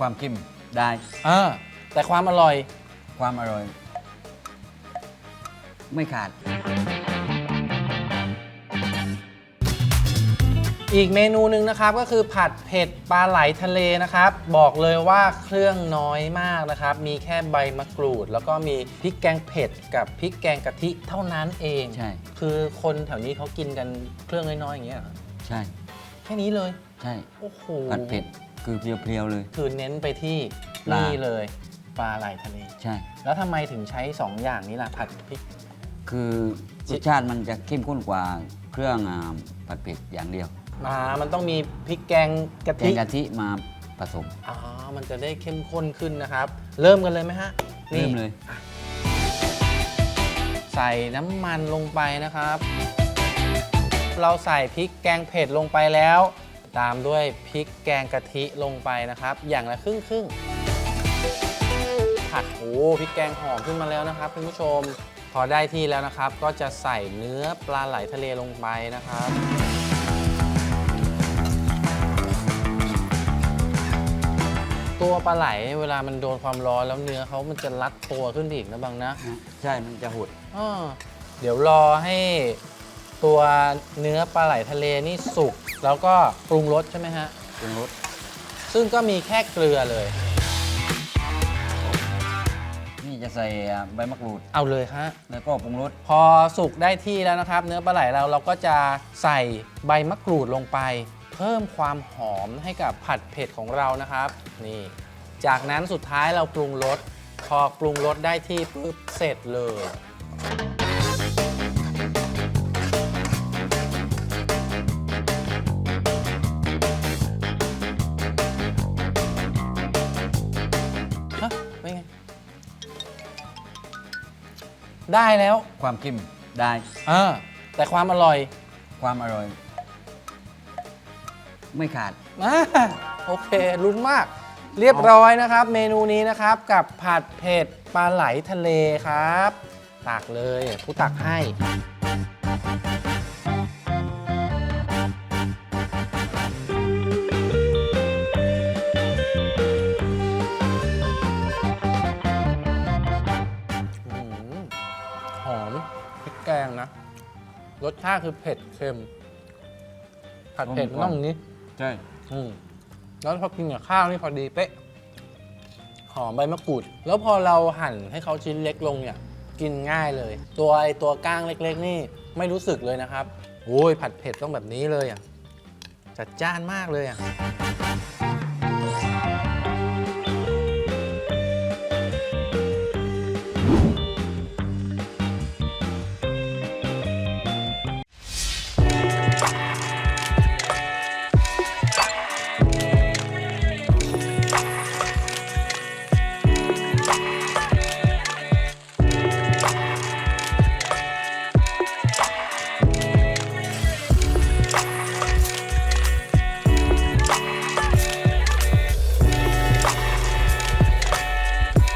ความเข้มได้เออแต่ความอร่อย ความอร่อย ไม่ขาด อีกเมนูหนึ่งนะครับก็คือผัดเผ็ดปลาไหลทะเลนะครับ บอกเลยว่าเครื่องน้อยมากนะครับ มีแค่ใบมะกรูด แล้วก็มีพริกแกงเผ็ดกับพริกแกงกะทิเท่านั้นเองใช่ คือคนแถวนี้เขากินกันเครื่องน้อยๆอย่างเงี้ยเหรอใช่ แค่นี้เลย ใช่โอ้โหผัดเผ็ด คือเพียวๆเลย คือเน้นไปที่ปลานี่ นี่เลยปลาไหลทะเล ใช่ แล้วทำไมถึงใช้สองอย่างนี้ล่ะผัดพริก คือรสชาติมันจะเข้มข้นกว่าเครื่องอ่าผัดเผ็ดอย่างเดียวอ่ามันต้องมีพริกแกงกะแกทิงกะทิมาผสม อ๋อ มันจะได้เข้มข้นขึ้นนะครับ เริ่มกันเลยไหมฮะนี่เริ่มเลย ใส่น้ำมันลงไปนะครับ เราใส่พริกแกงเผ็ดลงไปแล้ว ตามด้วยพริกแกงกะทิลงไปนะครับ อย่างละครึ่งครึ่งๆผัดโอ้พริกแกงหอมขึ้นมาแล้วนะครับคุณผู้ชม พอได้ที่แล้วนะครับ ก็จะใส่เนื้อปลาไหลทะเลลงไปนะครับตัวปลาไหลเวลามันโดนความร้อนแล้วเนื้อเขามันจะรัดตัวขึ้นอีกนะบางนะ ใช่ มันจะหดอ้อเดี๋ยวรอให้ ตัวเนื้อปลาไหลทะเลนี่สุก แล้วก็ปรุงรสใช่ไหมฮะ ปรุงรสซึ่งก็มีแค่เกลือเลย นี่จะใส่อ่าใบมะกรูด เอาเลยฮะ แล้วก็ปรุงรส พอสุกได้ที่แล้วนะครับ เนื้อปลาไหลเราเราก็จะใส่ใบมะกรูดลงไป เพิ่มความหอมให้กับผัดเผ็ดของเรานะครับ นี่ จากนั้นสุดท้ายเราปรุงรส พอปรุงรสได้ที่ปุ๊บเสร็จเลย ได้แล้ว ความเข้มได้อ่าแต่ความอร่อยความอร่อย ไม่ขาดอ่าโอเคลุ้นมาก เรียบร้อยนะครับ เมนูนี้นะครับกับผัดเผ็ดปลาไหลทะเลครับ ตักเลยผู้ตักให้ แกงนะ รสชาติคือเผ็ดเค็ม ผัดเผ็ดมันต้องอย่างนี้ ใช่ อืมแล้วพอกินกับข้าวนี่พอดีเป๊ะ หอมใบมะกรูด แล้วพอเราหั่นให้เขาชิ้นเล็กลงเนี่ย กินง่ายเลย ตัวไอตัวก้างเล็ก ๆ นี่ไม่รู้สึกเลยนะครับโอ้ยผัดเผ็ดต้องแบบนี้เลยอะ จัดจ้านมากเลยอะ